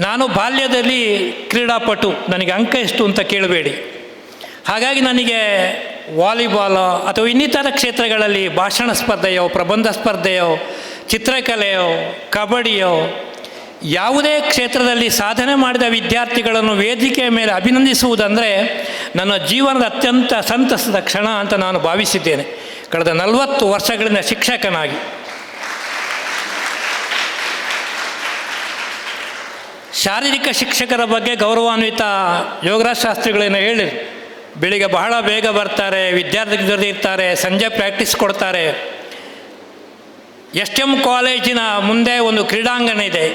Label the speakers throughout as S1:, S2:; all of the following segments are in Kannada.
S1: ನಾನು ಬಾಲ್ಯದಲ್ಲಿ ಕ್ರೀಡಾಪಟು. ನನಗೆ ಅಂಕ ಎಷ್ಟು ಅಂತ ಕೇಳಬೇಡಿ. ಹಾಗಾಗಿ ನನಗೆ ವಾಲಿಬಾಲ ಅಥವಾ ಇನ್ನಿತರ ಕ್ಷೇತ್ರಗಳಲ್ಲಿ ಭಾಷಣ ಸ್ಪರ್ಧೆಯೋ, ಪ್ರಬಂಧ ಸ್ಪರ್ಧೆಯೋ, ಚಿತ್ರಕಲೆಯೋ, ಕಬಡ್ಡಿಯೋ, ಯಾವುದೇ ಕ್ಷೇತ್ರದಲ್ಲಿ ಸಾಧನೆ ಮಾಡಿದ ವಿದ್ಯಾರ್ಥಿಗಳನ್ನು ವೇದಿಕೆಯ ಮೇಲೆ ಅಭಿನಂದಿಸುವುದಂದರೆ ನನ್ನ ಜೀವನದ ಅತ್ಯಂತ ಸಂತಸದ ಕ್ಷಣ ಅಂತ ನಾನು ಭಾವಿಸಿದ್ದೇನೆ. ಕಳೆದ ನಲವತ್ತು ವರ್ಷಗಳಿಂದ ಶಿಕ್ಷಕನಾಗಿ. ಶಾರೀರಿಕ ಶಿಕ್ಷಕರ ಬಗ್ಗೆ ಗೌರವಾನ್ವಿತ ಯೋಗರಾಜ್ ಶಾಸ್ತ್ರಿಗಳೇನು ಹೇಳಿ, ಬೆಳಿಗ್ಗೆ ಬಹಳ ಬೇಗ ಬರ್ತಾರೆ, ವಿದ್ಯಾರ್ಥಿಗಳ ಜೊತೆ ಇರ್ತಾರೆ, ಸಂಜೆ ಪ್ರಾಕ್ಟೀಸ್ ಕೊಡ್ತಾರೆ. ಎಸ್ ಟಿ ಎಂ ಕಾಲೇಜಿನ ಮುಂದೆ ಒಂದು ಕ್ರೀಡಾಂಗಣ ಇದೆ,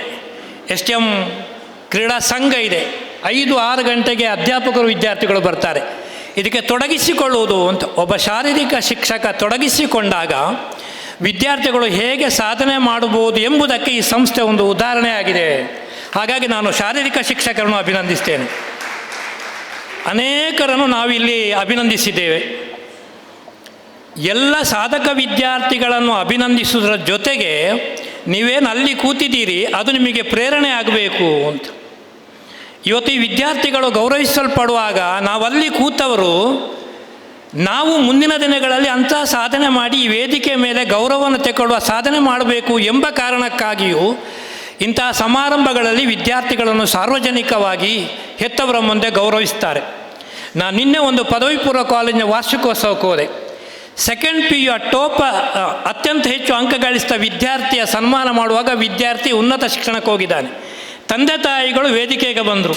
S1: ಎಸ್ ಟಿ ಎಂ ಕ್ರೀಡಾ ಸಂಘ ಇದೆ. ಐದು ಆರು ಗಂಟೆಗೆ ಅಧ್ಯಾಪಕರು ವಿದ್ಯಾರ್ಥಿಗಳು ಬರ್ತಾರೆ. ಇದಕ್ಕೆ ತೊಡಗಿಸಿಕೊಳ್ಳುವುದು ಅಂತ ಒಬ್ಬ ಶಾರೀರಿಕ ಶಿಕ್ಷಕ ತೊಡಗಿಸಿಕೊಂಡಾಗ ವಿದ್ಯಾರ್ಥಿಗಳು ಹೇಗೆ ಸಾಧನೆ ಮಾಡಬಹುದು ಎಂಬುದಕ್ಕೆ ಈ ಸಂಸ್ಥೆ ಒಂದು ಉದಾಹರಣೆ ಆಗಿದೆ ಹಾಗಾಗಿ ನಾನು ಶಾರೀರಿಕ ಶಿಕ್ಷಕರನ್ನು ಅಭಿನಂದಿಸ್ತೇನೆ. ಅನೇಕರನ್ನು ನಾವಿಲ್ಲಿ ಅಭಿನಂದಿಸಿದ್ದೇವೆ. ಎಲ್ಲ ಸಾಧಕ ವಿದ್ಯಾರ್ಥಿಗಳನ್ನು ಅಭಿನಂದಿಸುವುದರ ಜೊತೆಗೆ ನೀವೇನು ಅಲ್ಲಿ ಕೂತಿದ್ದೀರಿ, ಅದು ನಿಮಗೆ ಪ್ರೇರಣೆ ಆಗಬೇಕು ಅಂತ. ಇವತ್ತು ಈ ವಿದ್ಯಾರ್ಥಿಗಳು ಗೌರವಿಸಲ್ಪಡುವಾಗ ನಾವಲ್ಲಿ ಕೂತವರು ನಾವು ಮುಂದಿನ ದಿನಗಳಲ್ಲಿ ಅಂತಹ ಸಾಧನೆ ಮಾಡಿ ಈ ವೇದಿಕೆ ಮೇಲೆ ಗೌರವವನ್ನು ತೆಗೊಳ್ಳುವ ಸಾಧನೆ ಮಾಡಬೇಕು ಎಂಬ ಕಾರಣಕ್ಕಾಗಿಯೂ ಇಂತಹ ಸಮಾರಂಭಗಳಲ್ಲಿ ವಿದ್ಯಾರ್ಥಿಗಳನ್ನು ಸಾರ್ವಜನಿಕವಾಗಿ ಹೆತ್ತವರ ಮುಂದೆ ಗೌರವಿಸ್ತಾರೆ. ನಾನು ನಿನ್ನೆ ಒಂದು ಪದವಿ ಪೂರ್ವ ಕಾಲೇಜಿನ ವಾರ್ಷಿಕೋತ್ಸವಕ್ಕೆ ಹೋದೆ. ಸೆಕೆಂಡ್ ಪಿ ಯು ಟೋಪ ಅತ್ಯಂತ ಹೆಚ್ಚು ಅಂಕ ಗಳಿಸಿದ ವಿದ್ಯಾರ್ಥಿಯ ಸನ್ಮಾನ ಮಾಡುವಾಗ ವಿದ್ಯಾರ್ಥಿ ಉನ್ನತ ಶಿಕ್ಷಣಕ್ಕೆ ಹೋಗಿದ್ದಾನೆ. ತಂದೆ ತಾಯಿಗಳು ವೇದಿಕೆಗೆ ಬಂದರು.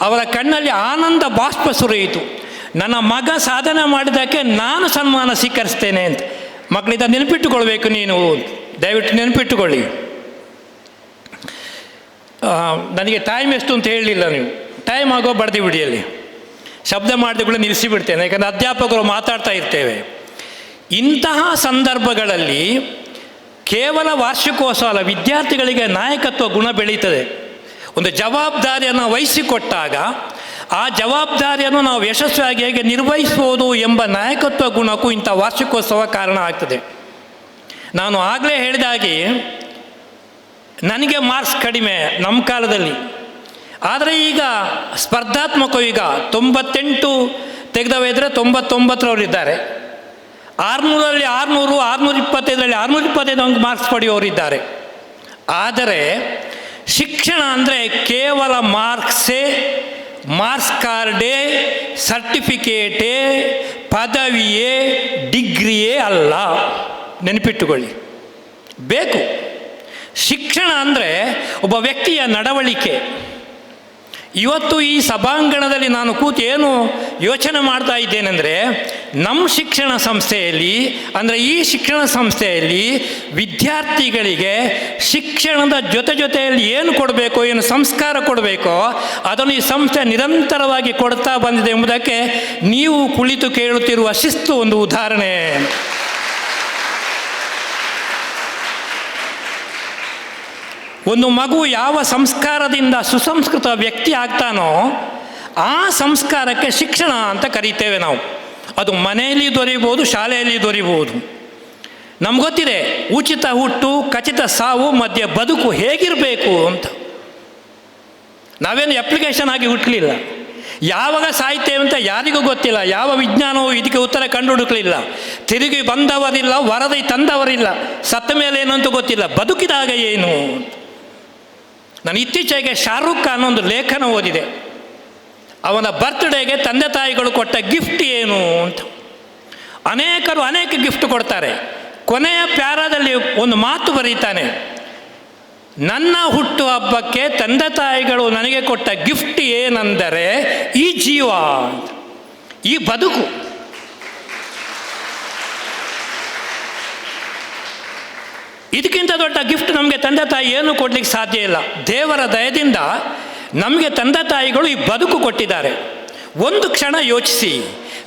S1: ಅವರ ಕಣ್ಣಲ್ಲಿ ಆನಂದ ಬಾಷ್ಪ ಸುರಿಯಿತು. ನನ್ನ ಮಗ ಸಾಧನೆ ಮಾಡಿದ್ದಕ್ಕೆ ನಾನು ಸನ್ಮಾನ ಸ್ವೀಕರಿಸ್ತೇನೆ ಅಂತ. ಮಕ್ಕಳಿಂದ ನೆನಪಿಟ್ಟುಕೊಳ್ಬೇಕು ನೀನು ದಯವಿಟ್ಟು ನೆನಪಿಟ್ಟುಕೊಳ್ಳಿ. ನನಗೆ ಟೈಮ್ ಎಷ್ಟು ಅಂತ ಹೇಳಲಿಲ್ಲ ನೀವು. ಟೈಮ್ ಆಗೋ ಬಡ್ದು ಬಿಡಿ ಅಲ್ಲಿ. ಶಬ್ದ ಮಾಡಿದ ನಿಲ್ಲಿಸಿ ಬಿಡ್ತೇನೆ ಯಾಕಂದರೆ ಅಧ್ಯಾಪಕರು ಮಾತಾಡ್ತಾ ಇರ್ತೇವೆ. ಇಂತಹ ಸಂದರ್ಭಗಳಲ್ಲಿ ಕೇವಲ ವಾರ್ಷಿಕೋತ್ಸವ ಅಲ್ಲ, ವಿದ್ಯಾರ್ಥಿಗಳಿಗೆ ನಾಯಕತ್ವ ಗುಣ ಬೆಳೀತದೆ. ಒಂದು ಜವಾಬ್ದಾರಿಯನ್ನು ವಹಿಸಿಕೊಟ್ಟಾಗ ಆ ಜವಾಬ್ದಾರಿಯನ್ನು ನಾವು ಯಶಸ್ವಿಯಾಗಿ ಹೇಗೆ ನಿರ್ವಹಿಸ್ಬೋದು ಎಂಬ ನಾಯಕತ್ವ ಗುಣಕ್ಕೂ ಇಂಥ ವಾರ್ಷಿಕೋತ್ಸವ ಕಾರಣ ಆಗ್ತದೆ. ನಾನು ಆಗಲೇ ಹೇಳಿದಾಗೆ ನನಗೆ ಮಾರ್ಕ್ಸ್ ಕಡಿಮೆ ನಮ್ಮ ಕಾಲದಲ್ಲಿ. ಆದರೆ ಈಗ ಸ್ಪರ್ಧಾತ್ಮಕ ಈಗ ತೊಂಬತ್ತೆಂಟು ತೆಗೆದವಿದ್ರೆ ತೊಂಬತ್ತೊಂಬತ್ತರವರಿದ್ದಾರೆ. ಆರುನೂರಲ್ಲಿ ಆರುನೂರು ಆರುನೂರ ಇಪ್ಪತ್ತೈದರಲ್ಲಿ ಆರುನೂರ ಇಪ್ಪತ್ತೈದು ಅಂಕ ಮಾರ್ಕ್ಸ್ ಪಡೆಯೋರಿದ್ದಾರೆ. ಆದರೆ ಶಿಕ್ಷಣ ಅಂದರೆ ಕೇವಲ ಮಾರ್ಕ್ಸೇ, ಮಾರ್ಕ್ಸ್ ಕಾರ್ಡೇ, ಸರ್ಟಿಫಿಕೇಟೇ, ಪದವಿಯೇ, ಡಿಗ್ರಿಯೇ ಅಲ್ಲ. ನೆನಪಿಟ್ಟುಕೊಳ್ಳಿ. ಬೇಕು. ಶಿಕ್ಷಣ ಅಂದರೆ ಒಬ್ಬ ವ್ಯಕ್ತಿಯ ನಡವಳಿಕೆ. ಇವತ್ತು ಈ ಸಭಾಂಗಣದಲ್ಲಿ ನಾನು ಕೂತು ಏನು ಯೋಚನೆ ಮಾಡ್ತಾ ಇದ್ದೇನೆಂದರೆ ನಮ್ಮ ಶಿಕ್ಷಣ ಸಂಸ್ಥೆಯಲ್ಲಿ, ಅಂದರೆ ಈ ಶಿಕ್ಷಣ ಸಂಸ್ಥೆಯಲ್ಲಿ ವಿದ್ಯಾರ್ಥಿಗಳಿಗೆ ಶಿಕ್ಷಣದ ಜೊತೆ ಜೊತೆಯಲ್ಲಿ ಏನು ಕೊಡಬೇಕು, ಏನು ಸಂಸ್ಕಾರ ಕೊಡಬೇಕೋ, ಅದನ್ನು ಈ ಸಂಸ್ಥೆ ನಿರಂತರವಾಗಿ ಕೊಡ್ತಾ ಬಂದಿದೆ ಎಂಬುದಕ್ಕೆ ನೀವು ಕುಳಿತು ಕೇಳುತ್ತಿರುವ ಶಿಸ್ತು ಒಂದು ಉದಾಹರಣೆ. ಒಂದು ಮಗು ಯಾವ ಸಂಸ್ಕಾರದಿಂದ ಸುಸಂಸ್ಕೃತ ವ್ಯಕ್ತಿ ಆಗ್ತಾನೋ ಆ ಸಂಸ್ಕಾರಕ್ಕೆ ಶಿಕ್ಷಣ ಅಂತ ಕರೀತೇವೆ ನಾವು. ಅದು ಮನೆಯಲ್ಲಿ ದೊರೆಯಬಹುದು, ಶಾಲೆಯಲ್ಲಿ ದೊರೆಯಬಹುದು. ನಮ್ಗೆ ಗೊತ್ತಿದೆ, ಉಚಿತ ಹುಟ್ಟು, ಖಚಿತ ಸಾವು, ಮಧ್ಯೆ ಬದುಕು ಹೇಗಿರಬೇಕು ಅಂತ. ನಾವೇನು ಅಪ್ಲಿಕೇಶನ್ ಆಗಿ ಹುಟ್ಟಲಿಲ್ಲ ಯಾವಾಗ ಸಾಯ್ತೇವೆ ಅಂತ ಯಾರಿಗೂ ಗೊತ್ತಿಲ್ಲ. ಯಾವ ವಿಜ್ಞಾನವೂ ಇದಕ್ಕೆ ಉತ್ತರ ಕಂಡು ಹುಡುಕಲಿಲ್ಲ ತಿರುಗಿ ಬಂದವರಿಲ್ಲ, ವರದಿ ತಂದವರಿಲ್ಲ. ಸತ್ತ ಮೇಲೆ ಏನು ಗೊತ್ತಿಲ್ಲ. ಬದುಕಿದಾಗ ಏನು ನಾನು ಇತ್ತೀಚೆಗೆ ಶಾರುಖ್ ಖಾನ್ ಒಂದು ಲೇಖನ ಓದಿದೆ. ಅವನ ಬರ್ತ್ಡೇಗೆ ತಂದೆ ತಾಯಿಗಳು ಕೊಟ್ಟ ಗಿಫ್ಟ್ ಏನು ಅಂತ. ಅನೇಕರು ಅನೇಕ ಗಿಫ್ಟ್ ಕೊಡ್ತಾರೆ. ಕೊನೆಯ ಪ್ಯಾರಾದಲ್ಲಿ ಒಂದು ಮಾತು ಬರೀತಾನೆ. ನನ್ನ ಹುಟ್ಟು ಹಬ್ಬಕ್ಕೆ ತಂದೆ ತಾಯಿಗಳು ನನಗೆ ಕೊಟ್ಟ ಗಿಫ್ಟ್ ಏನೆಂದರೆ ಈ ಜೀವ ಅಂತ. ಈ ಬದುಕು. ಇದಕ್ಕಿಂತ ದೊಡ್ಡ ಗಿಫ್ಟ್ ನಮಗೆ ತಂದೆ ತಾಯಿ ಏನು ಕೊಡ್ಲಿಕ್ಕೆ ಸಾಧ್ಯ ಇಲ್ಲ. ದೇವರ ದಯದಿಂದ ನಮಗೆ ತಂದೆ ತಾಯಿಗಳು ಈ ಬದುಕು ಕೊಟ್ಟಿದ್ದಾರೆ. ಒಂದು ಕ್ಷಣ ಯೋಚಿಸಿ.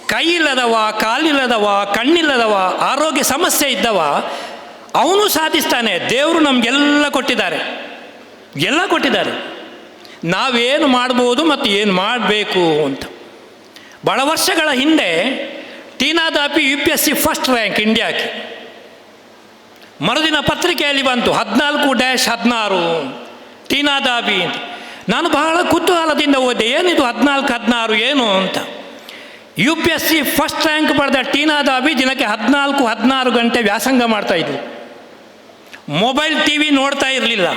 S1: ಕೈ ಇಲ್ಲದವ ಕಾಲಿಲ್ಲದವ, ಕಣ್ಣಿಲ್ಲದವ, ಆರೋಗ್ಯ ಸಮಸ್ಯೆ ಇದ್ದವ, ಅವನು ಸಾಧಿಸ್ತಾನೆ. ದೇವರು ನಮಗೆಲ್ಲ ಕೊಟ್ಟಿದ್ದಾರೆ. ಎಲ್ಲ ಕೊಟ್ಟಿದ್ದಾರೆ. ನಾವೇನು ಮಾಡ್ಬೋದು ಮತ್ತು ಏನು ಮಾಡಬೇಕು ಅಂತ. ಭಾಳ ವರ್ಷಗಳ ಹಿಂದೆ ಟೀನಾದಾಪಿ U P S C first rank ಇಂಡಿಯಾಕ್ಕೆ ಮರುದಿನ ಪತ್ರಿಕೆಯಲ್ಲಿ ಬಂತು, ಹದಿನಾಲ್ಕು ಡ್ಯಾಶ್ ಹದಿನಾರು ಟೀನಾ ದಾಬಿ ಅಂತ ನಾನು ಬಹಳ ಕುತೂಹಲದಿಂದ ಓದಿದೆ, ಏನಿದು ಹದಿನಾಲ್ಕು, ಹದಿನಾರು, ಏನು ಅಂತ. U P S C first rank ಪಡೆದ ಟೀನಾ ದಾಬಿ ದಿನಕ್ಕೆ ಹದಿನಾಲ್ಕು, ಹದಿನಾರು ಗಂಟೆ ವ್ಯಾಸಂಗ ಮಾಡ್ತಾ ಇದ್ಲು ಮೊಬೈಲ್ ಟಿ ವಿ ನೋಡ್ತಾ ಇರಲಿಲ್ಲ.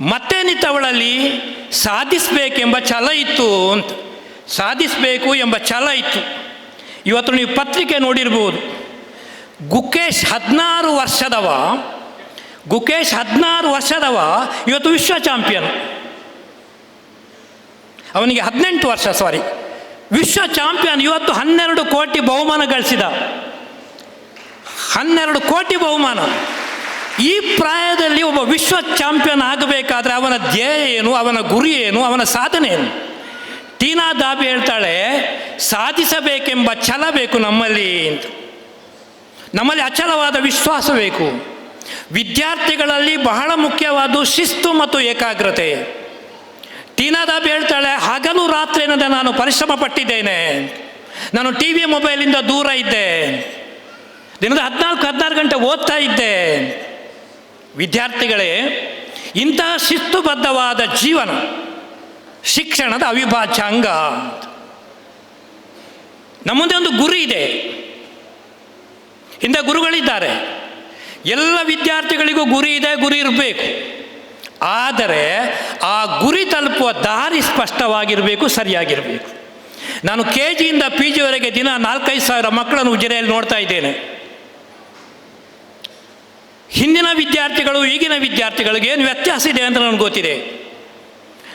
S1: ಮತ್ತೇನಿತ್ತು ಅವಳಲ್ಲಿ? ಸಾಧಿಸಬೇಕೆಂಬ ಛಲ ಇತ್ತು ಅಂತ. ಸಾಧಿಸಬೇಕು ಎಂಬ ಛಲ ಇತ್ತು. ಇವತ್ತು ನೀವು ಪತ್ರಿಕೆ ನೋಡಿರ್ಬೋದು. ಗುಕೇಶ್ ಹದಿನಾರು ವರ್ಷದವ. ಗುಕೇಶ್ ಹದಿನಾರು ವರ್ಷದವ. ಇವತ್ತು ವಿಶ್ವ ಚಾಂಪಿಯನ್. ಅವನಿಗೆ ಹದಿನೆಂಟು ವರ್ಷ ಸಾರಿ ವಿಶ್ವ ಚಾಂಪಿಯನ್ ಇವತ್ತು ಹನ್ನೆರಡು ಕೋಟಿ ಬಹುಮಾನ ಗಳಿಸಿದ. ಹನ್ನೆರಡು ಕೋಟಿ ಬಹುಮಾನ. ಈ ಪ್ರಾಯದಲ್ಲಿ ಒಬ್ಬ ವಿಶ್ವ ಚಾಂಪಿಯನ್ ಆಗಬೇಕಾದ್ರೆ ಅವನ ಧ್ಯೇಯ ಏನು, ಅವನ ಗುರಿ ಏನು, ಅವನ ಸಾಧನೆ ಏನು? ಟೀನಾ ದಾಬಿ ಹೇಳ್ತಾಳೆ, ಸಾಧಿಸಬೇಕೆಂಬ ಛಲ ಬೇಕು ನಮ್ಮಲ್ಲಿ ಅಂತ. ನಮ್ಮಲ್ಲಿ ಅಚಲವಾದ ವಿಶ್ವಾಸ ಬೇಕು. ವಿದ್ಯಾರ್ಥಿಗಳಲ್ಲಿ ಬಹಳ ಮುಖ್ಯವಾದ ಶಿಸ್ತು ಮತ್ತು ಏಕಾಗ್ರತೆ. ಟೀನಾದಾಬ್ ಹೇಳ್ತಾಳೆ, ಹಗಲು ರಾತ್ರಿ ಏನಂದ ನಾನು ಪರಿಶ್ರಮ ಪಟ್ಟಿದ್ದೇನೆ ನಾನು ಟಿ ವಿ ಮೊಬೈಲಿಂದ ದೂರ ಇದ್ದೆ. ದಿನದ ಹದಿನಾಲ್ಕು, ಹದಿನಾರು ಗಂಟೆ ಓದ್ತಾ ಇದ್ದೆ. ವಿದ್ಯಾರ್ಥಿಗಳೇ, ಇಂತಹ ಶಿಸ್ತುಬದ್ಧವಾದ ಜೀವನ ಶಿಕ್ಷಣದ ಅವಿಭಾಜ್ಯ ಅಂಗ. ನಮ್ಮ ಮುಂದೆ ಒಂದು ಗುರಿ ಇದೆ. ಹಿಂದೆ ಗುರುಗಳಿದ್ದಾರೆ. ಎಲ್ಲ ವಿದ್ಯಾರ್ಥಿಗಳಿಗೂ ಗುರಿ ಇದೆ, ಗುರಿ ಇರಬೇಕು. ಆದರೆ ಆ ಗುರಿ ತಲುಪುವ ದಾರಿ ಸ್ಪಷ್ಟವಾಗಿರಬೇಕು, ಸರಿಯಾಗಿರಬೇಕು. ನಾನು ಕೆ ಜಿಯಿಂದ ಪಿ ಜಿವರೆಗೆ ದಿನ ನಾಲ್ಕೈದು ಸಾವಿರ ಮಕ್ಕಳನ್ನು ಉಜಿರೆಯಲ್ಲಿ ನೋಡ್ತಾ ಇದ್ದೇನೆ. ಹಿಂದಿನ ವಿದ್ಯಾರ್ಥಿಗಳು, ಈಗಿನ ವಿದ್ಯಾರ್ಥಿಗಳಿಗೆ ಏನು ವ್ಯತ್ಯಾಸ ಇದೆ ಅಂತ ನನಗೆ ಗೊತ್ತಿದೆ.